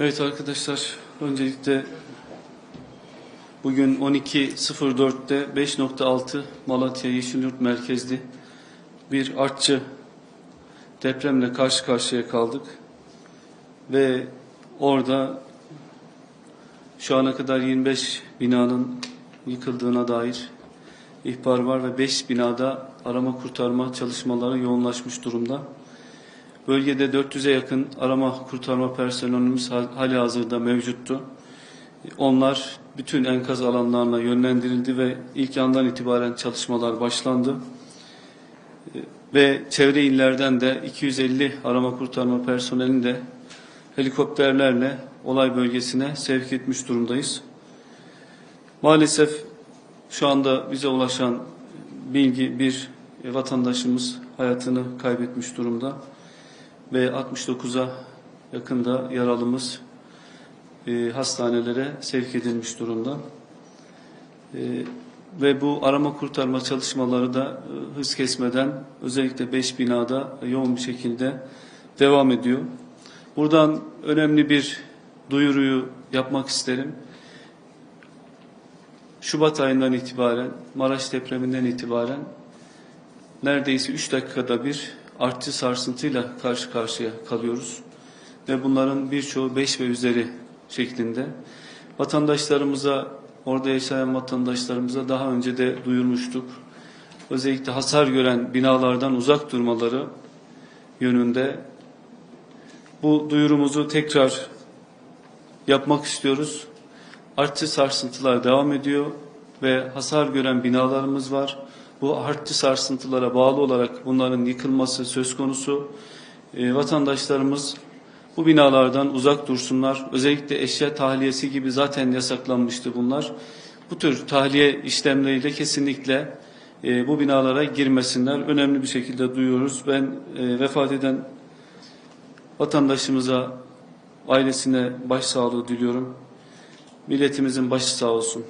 Evet arkadaşlar, öncelikle bugün 12.04'te 5.6 Malatya Yeşilyurt merkezli bir artçı depremle karşı karşıya kaldık. Ve orada şu ana kadar 25 binanın yıkıldığına dair ihbar var ve 5 binada arama kurtarma çalışmaları yoğunlaşmış durumda. Bölgede 400'e yakın arama kurtarma personelimiz hal- hali hazırda mevcuttu. Onlar bütün enkaz alanlarına yönlendirildi ve ilk andan itibaren çalışmalar başlandı. Ve çevre illerden de 250 arama kurtarma personelini de helikopterlerle olay bölgesine sevk etmiş durumdayız. Maalesef şu anda bize ulaşan bilgi bir vatandaşımız hayatını kaybetmiş durumda ve 69'a yakında yaralımız e, hastanelere sevk edilmiş durumda. E, ve bu arama kurtarma çalışmaları da e, hız kesmeden özellikle 5 binada yoğun bir şekilde devam ediyor. Buradan önemli bir duyuruyu yapmak isterim. Şubat ayından itibaren, Maraş depreminden itibaren neredeyse 3 dakikada bir artçı sarsıntıyla karşı karşıya kalıyoruz. Ve bunların birçoğu 5 ve üzeri şeklinde. Vatandaşlarımıza, orada yaşayan vatandaşlarımıza daha önce de duyurmuştuk. Özellikle hasar gören binalardan uzak durmaları yönünde bu duyurumuzu tekrar yapmak istiyoruz. Artçı sarsıntılar devam ediyor ve hasar gören binalarımız var. Bu artçı sarsıntılara bağlı olarak bunların yıkılması söz konusu. Ee, vatandaşlarımız bu binalardan uzak dursunlar. Özellikle eşya tahliyesi gibi zaten yasaklanmıştı bunlar. Bu tür tahliye işlemleriyle kesinlikle e, bu binalara girmesinler. Önemli bir şekilde duyuyoruz. Ben e, vefat eden vatandaşımıza, ailesine başsağlığı diliyorum. Milletimizin başı sağ olsun.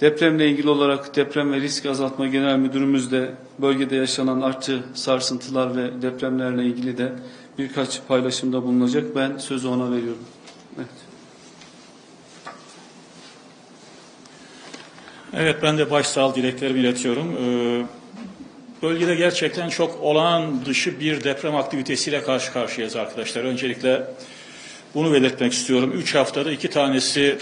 Depremle ilgili olarak Deprem ve Risk Azaltma Genel Müdürümüz de bölgede yaşanan artçı sarsıntılar ve depremlerle ilgili de birkaç paylaşımda bulunacak. Ben sözü ona veriyorum. Evet. Evet ben de başsağlığı dileklerimi iletiyorum. Ee, bölgede gerçekten çok olağan dışı bir deprem aktivitesiyle karşı karşıyayız arkadaşlar. Öncelikle bunu belirtmek istiyorum. Üç haftada iki tanesi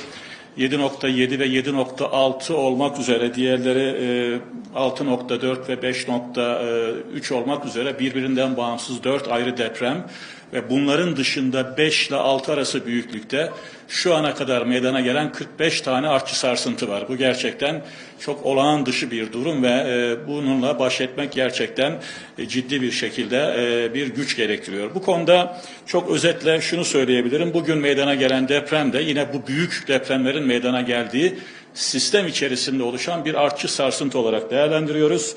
7.7 ve 7.6 olmak üzere diğerleri e, 6.4 ve 5.3 olmak üzere birbirinden bağımsız dört ayrı deprem ve bunların dışında 5 ile 6 arası büyüklükte şu ana kadar meydana gelen 45 tane artçı sarsıntı var. Bu gerçekten çok olağan dışı bir durum ve e, bununla baş etmek gerçekten e, ciddi bir şekilde e, bir güç gerektiriyor. Bu konuda çok özetle şunu söyleyebilirim. Bugün meydana gelen deprem de yine bu büyük depremlerin meydana geldiği sistem içerisinde oluşan bir artçı sarsıntı olarak değerlendiriyoruz.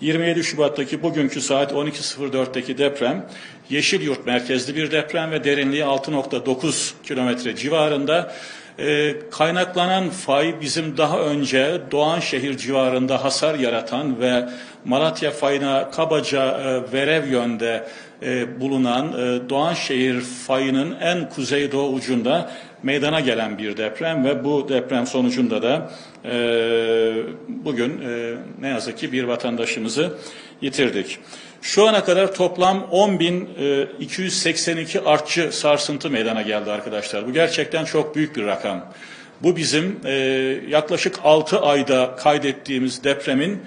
27 Şubat'taki bugünkü saat 12.04'teki deprem Yeşilyurt merkezli bir deprem ve derinliği 6.9 kilometre civarında. Ee, kaynaklanan fay bizim daha önce Doğanşehir civarında hasar yaratan ve Malatya fayına kabaca e, verev yönde e, bulunan e, Doğanşehir fayının en kuzeydoğu ucunda meydana gelen bir deprem ve bu deprem sonucunda da e, bugün e, ne yazık ki bir vatandaşımızı yitirdik. Şu ana kadar toplam 10.282 artçı sarsıntı meydana geldi arkadaşlar. Bu gerçekten çok büyük bir rakam. Bu bizim e, yaklaşık 6 ayda kaydettiğimiz depremin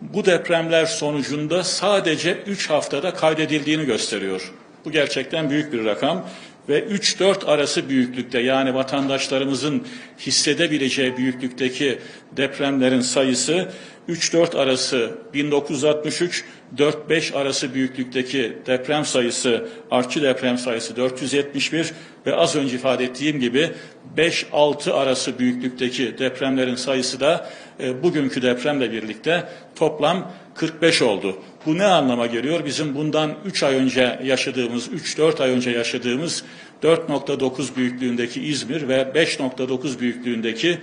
bu depremler sonucunda sadece 3 haftada kaydedildiğini gösteriyor. Bu gerçekten büyük bir rakam ve 3-4 arası büyüklükte yani vatandaşlarımızın hissedebileceği büyüklükteki depremlerin sayısı 3-4 arası 1963, 4-5 arası büyüklükteki deprem sayısı, artçı deprem sayısı 471 ve az önce ifade ettiğim gibi 5-6 arası büyüklükteki depremlerin sayısı da e, bugünkü depremle birlikte toplam 45 oldu. Bu ne anlama geliyor? Bizim bundan 3 ay önce yaşadığımız, 3-4 ay önce yaşadığımız 4.9 büyüklüğündeki İzmir ve 5.9 büyüklüğündeki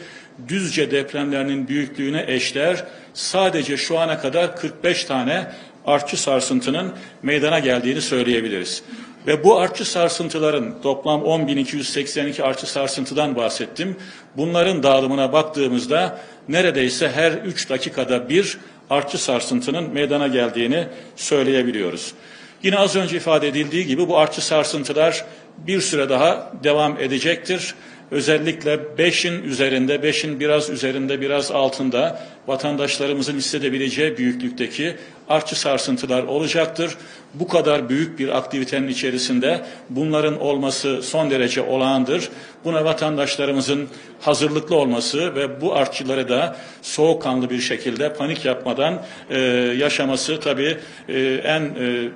Düzce depremlerinin büyüklüğüne eşler sadece şu ana kadar 45 tane artçı sarsıntının meydana geldiğini söyleyebiliriz. Ve bu artçı sarsıntıların toplam 10.282 artçı sarsıntıdan bahsettim. Bunların dağılımına baktığımızda neredeyse her 3 dakikada bir artçı sarsıntının meydana geldiğini söyleyebiliyoruz. Yine az önce ifade edildiği gibi bu artçı sarsıntılar bir süre daha devam edecektir. Özellikle 5'in üzerinde, 5'in biraz üzerinde, biraz altında vatandaşlarımızın hissedebileceği büyüklükteki artçı sarsıntılar olacaktır. Bu kadar büyük bir aktivitenin içerisinde bunların olması son derece olağandır. Buna vatandaşlarımızın hazırlıklı olması ve bu artçıları da soğukkanlı bir şekilde panik yapmadan e, yaşaması tabii e, en e,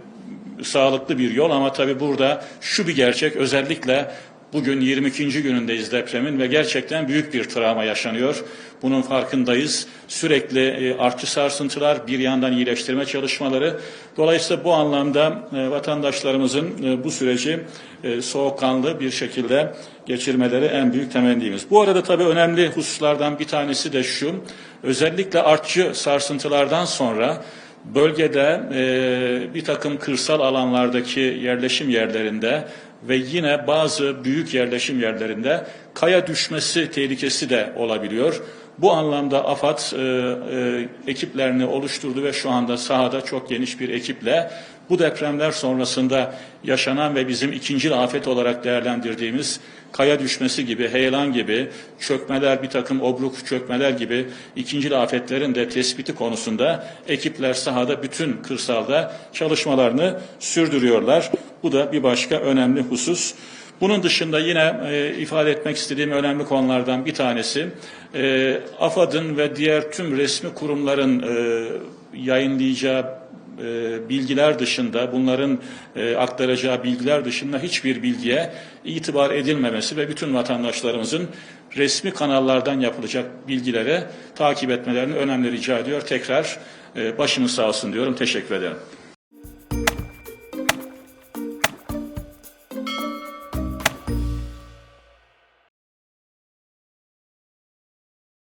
sağlıklı bir yol ama tabii burada şu bir gerçek özellikle bugün 22. günündeyiz depremin ve gerçekten büyük bir travma yaşanıyor. Bunun farkındayız. Sürekli e, artçı sarsıntılar, bir yandan iyileştirme çalışmaları. Dolayısıyla bu anlamda e, vatandaşlarımızın e, bu süreci soğukkanlı bir şekilde geçirmeleri en büyük temennimiz. Bu arada tabii önemli hususlardan bir tanesi de şu. Özellikle artçı sarsıntılardan sonra bölgede e, bir takım kırsal alanlardaki yerleşim yerlerinde ve yine bazı büyük yerleşim yerlerinde kaya düşmesi tehlikesi de olabiliyor. Bu anlamda AFAD e, e, ekiplerini oluşturdu ve şu anda sahada çok geniş bir ekiple bu depremler sonrasında yaşanan ve bizim ikinci afet olarak değerlendirdiğimiz kaya düşmesi gibi, heyelan gibi, çökmeler, bir takım obruk çökmeler gibi ikinci afetlerin de tespiti konusunda ekipler sahada bütün kırsalda çalışmalarını sürdürüyorlar. Bu da bir başka önemli husus. Bunun dışında yine e, ifade etmek istediğim önemli konulardan bir tanesi e, AFAD'ın ve diğer tüm resmi kurumların e, yayınlayacağı e, bilgiler dışında, bunların e, aktaracağı bilgiler dışında hiçbir bilgiye itibar edilmemesi ve bütün vatandaşlarımızın resmi kanallardan yapılacak bilgilere takip etmelerini önemli rica ediyor. Tekrar e, başınız sağ olsun diyorum. Teşekkür ederim.